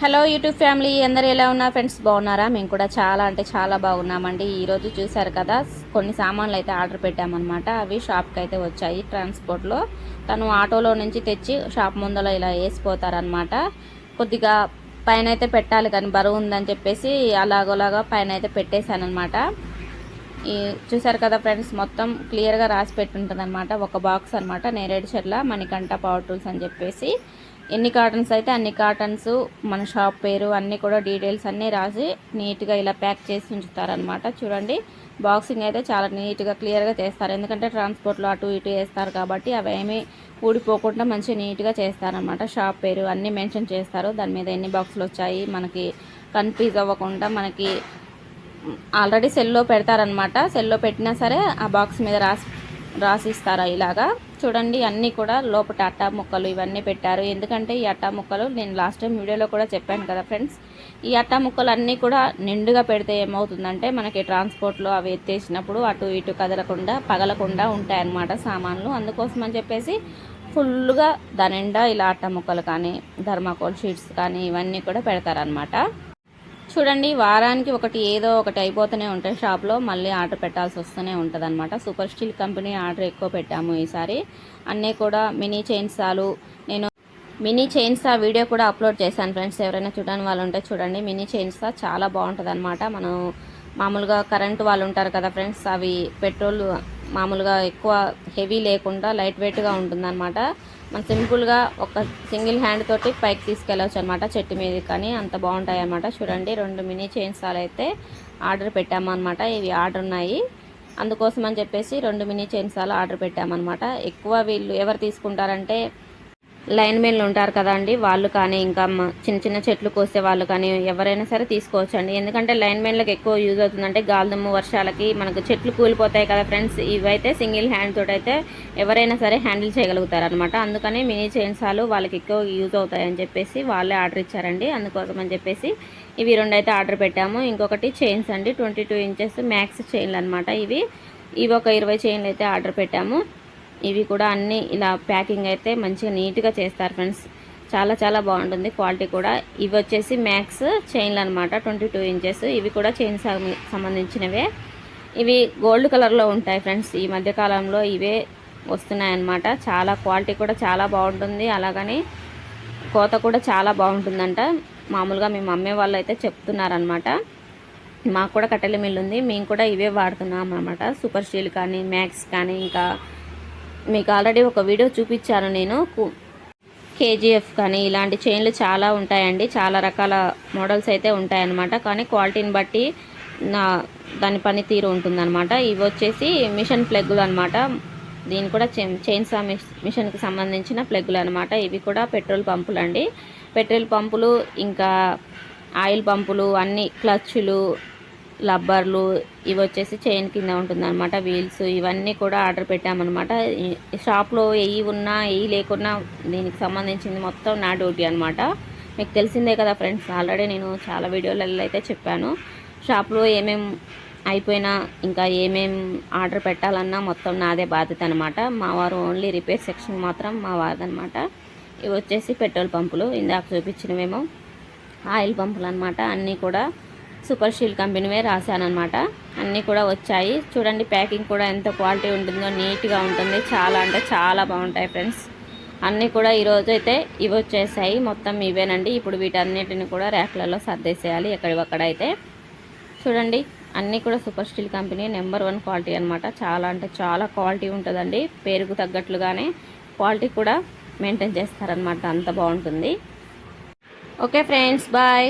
Hello YouTube family అందరు ఎలా ఉన్నారు ఫ్రెండ్స్? బాగున్నారా? మేము కూడా చాలా అంటే చాలా బాగున్నామండి. ఈరోజు చూసారు కదా కొన్ని సామాన్లు అయితే ఆర్డర్ పెట్టామన్నమాట. అవి షాప్కి అయితే వచ్చాయి ట్రాన్స్పోర్ట్లో. తను ఆటోలో నుంచి తెచ్చి షాప్ ముందలో ఇలా వేసిపోతారనమాట కొద్దిగా పైన అయితే పెట్టాలి కానీ బరువు ఉందని చెప్పేసి అలాగోలాగా పైన అయితే పెట్టేశానమాట ఈ చూసారు కదా ఫ్రెండ్స్ మొత్తం క్లియర్గా రాసి పెట్టుంటుంది అనమాట ఒక బాక్స్ అనమాట నేరేడు చెట్ల మణికంఠ పవర్ టూల్స్ అని చెప్పేసి. ఎన్ని కాటన్స్ అయితే అన్ని కాటన్స్ మన షాప్ పేరు అన్నీ కూడా డీటెయిల్స్ అన్నీ రాసి నీట్గా ఇలా ప్యాక్ చేసి ఉంచుతారనమాట చూడండి బాక్సింగ్ అయితే చాలా నీట్గా క్లియర్గా చేస్తారు. ఎందుకంటే ట్రాన్స్పోర్ట్లో అటు ఇటు వేస్తారు కాబట్టి అవి ఏమీ ఊడిపోకుండా మంచిగా నీట్గా చేస్తారనమాట షాప్ పేరు అన్నీ మెన్షన్ చేస్తారు. దాని మీద ఎన్ని బాక్సులు వచ్చాయి మనకి కన్ఫ్యూజ్ అవ్వకుండా మనకి ఆల్రెడీ సెల్లో పెడతారనమాట సెల్లో పెట్టినా సరే ఆ బాక్స్ మీద రాసి రాసిస్తారా ఇలాగా. చూడండి అన్నీ కూడా లోపల అట్టా ముక్కలు ఇవన్నీ పెట్టారు. ఎందుకంటే ఈ అట్టా ముక్కలు నేను లాస్ట్ టైం వీడియోలో కూడా చెప్పాను కదా ఫ్రెండ్స్. ఈ అట్టా ముక్కలు అన్నీ కూడా నిండుగా పెడితే ఏమవుతుందంటే మనకి ట్రాన్స్పోర్ట్లో అవి ఎత్తేసినప్పుడు అటు ఇటు కదలకుండా పగలకుండా ఉంటాయన్నమాట సామాన్లు. అందుకోసం అని చెప్పేసి ఫుల్గా దాని నిండా ఇలా అట్టా ముక్కలు కానీ ధర్మాకోల్ షీట్స్ కానీ ఇవన్నీ కూడా పెడతారనమాట చూడండి వారానికి ఒకటి ఏదో ఒకటి అయిపోతూనే ఉంటాయి షాప్లో. మళ్ళీ ఆర్డర్ పెట్టాల్సి వస్తూనే ఉంటుంది అనమాట సూపర్ స్టీల్ కంపెనీ ఆర్డర్ ఎక్కువ పెట్టాము ఈసారి. అన్నీ కూడా మినీ చైన్సాలు. నేను మినీ చైన్సా వీడియో కూడా అప్లోడ్ చేశాను ఫ్రెండ్స్. ఎవరైనా చూడని వాళ్ళు ఉంటే చూడండి. మినీ చైన్సా చాలా బాగుంటుంది అనమాట మనం మామూలుగా కరెంటు వాళ్ళు ఉంటారు కదా ఫ్రెండ్స్ అవి పెట్రోల్ మామూలుగా ఎక్కువ హెవీ లేకుండా లైట్ వెయిట్గా ఉంటుందన్నమాట. మనం సింపుల్గా ఒక సింగిల్ హ్యాండ్ తోటి పైకి తీసుకెళ్ళవచ్చు అనమాట చెట్టు మీద కానీ అంత బాగుంటాయి అనమాట చూడండి రెండు మినీ చైన్సాలు అయితే ఆర్డర్ పెట్టామన్నమాట ఇవి ఆర్డర్ ఉన్నాయి. అందుకోసం అని చెప్పేసి రెండు మినీ చైన్సాలు ఆర్డర్ పెట్టామన్నమాట ఎక్కువ వీళ్ళు ఎవరు తీసుకుంటారంటే లైన్ మెన్లు ఉంటారు కదండి వాళ్ళు కానీ ఇంకా చిన్న చిన్న చెట్లు కోసే వాళ్ళు కానీ ఎవరైనా సరే తీసుకోవచ్చండి. ఎందుకంటే లైన్ మెన్లకు ఎక్కువ యూజ్ అవుతుందంటే గాలిదుమ్ము వర్షాలకి మనకు చెట్లు కూలిపోతాయి కదా ఫ్రెండ్స్ ఇవైతే సింగిల్ హ్యాండ్ తోటి అయితే ఎవరైనా సరే హ్యాండిల్ చేయగలుగుతారు అనమాట అందుకని మినీ చైన్సాలు వాళ్ళకి ఎక్కువ యూజ్ అవుతాయని చెప్పేసి వాళ్ళే ఆర్డర్ ఇచ్చారండి. అందుకోసం అని చెప్పేసి ఇవి రెండు అయితే ఆర్డర్ పెట్టాము. ఇంకొకటి చైన్స్ అండి ట్వంటీ టూ ఇంచెస్ మ్యాక్స్ చైన్లు అనమాట ఇవి. ఇవి ఒక ఇరవై చైన్లు అయితే ఆర్డర్ పెట్టాము. ఇవి కూడా అన్నీ ఇలా ప్యాకింగ్ అయితే మంచిగా నీట్గా చేస్తారు ఫ్రెండ్స్. చాలా చాలా బాగుంటుంది క్వాలిటీ కూడా. ఇవి వచ్చేసి మ్యాక్స్ చైన్లు అనమాట ట్వంటీ టూ ఇంచెస్. ఇవి కూడా చైన్ సంబంధించినవే. ఇవి గోల్డ్ కలర్లో ఉంటాయి ఫ్రెండ్స్. ఈ మధ్యకాలంలో ఇవే వస్తున్నాయన్నమాట. చాలా క్వాలిటీ కూడా చాలా బాగుంటుంది. అలాగని కోత కూడా చాలా బాగుంటుందంట. మామూలుగా మేము అమ్మే వాళ్ళు అయితే చెప్తున్నారనమాట మాకు కూడా కట్టెల మిల్లు ఉంది మేము కూడా ఇవే వాడుతున్నాం అనమాట సూపర్ స్టీల్ కానీ మ్యాక్స్ కానీ ఇంకా మీకు ఆల్రెడీ ఒక వీడియో చూపించాను నేను. కేజీఎఫ్ కానీ ఇలాంటి చైన్లు చాలా ఉంటాయండి. చాలా రకాల మోడల్స్ అయితే ఉంటాయన్నమాట. కానీ క్వాలిటీని బట్టి నా దాని పనితీరు ఉంటుందన్నమాట. ఇవి వచ్చేసి మిషన్ ప్లగ్గులు అనమాట దీని కూడా చైన్స్ మిషన్కి సంబంధించిన ప్లగ్గులు అనమాట ఇవి కూడా పెట్రోల్ పంపులు అండి పెట్రోల్ పంపులు ఇంకా ఆయిల్ పంపులు అన్ని క్లచ్లు లబ్బర్లు ఇవి వచ్చేసి చైన్ కింద ఉంటుందన్నమాట వీల్స్ ఇవన్నీ కూడా ఆర్డర్ పెట్టామన్నమాట. షాప్లో ఏవి ఉన్నా ఏవి లేకున్నా దీనికి సంబంధించింది మొత్తం నా డ్యూటీ అనమాట మీకు తెలిసిందే కదా ఫ్రెండ్స్ ఆల్రెడీ నేను చాలా వీడియోలలో అయితే చెప్పాను. షాప్లో ఏమేం అయిపోయినా ఇంకా ఏమేం ఆర్డర్ పెట్టాలన్నా మొత్తం నాదే బాధ్యత అనమాట మా వారు ఓన్లీ రిపేర్ సెక్షన్ మాత్రం మా వారదనమాట ఇవి వచ్చేసి పెట్రోల్ పంపులు ఇందాక చూపించినవేమో ఆయిల్ పంపులు అనమాట అన్నీ కూడా సూపర్ షీల్ కంపెనీవే రాశానమాట అన్నీ కూడా వచ్చాయి. చూడండి ప్యాకింగ్ కూడా ఎంత క్వాలిటీ ఉంటుందో నీట్గా ఉంటుంది. చాలా అంటే చాలా బాగుంటాయి ఫ్రెండ్స్. అన్నీ కూడా ఈరోజు అయితే ఇవి వచ్చేసాయి. మొత్తం ఇవేనండి. ఇప్పుడు వీటన్నిటిని కూడా ర్యాక్లలో సర్దేసేయాలి ఎక్కడివక్కడ అయితే చూడండి అన్నీ కూడా super steel company number one quality అనమాట చాలా అంటే చాలా క్వాలిటీ ఉంటుందండి. పేరుకు తగ్గట్లుగానే క్వాలిటీ కూడా మెయింటైన్ చేస్తారనమాట అంత బాగుంటుంది. Okay friends bye.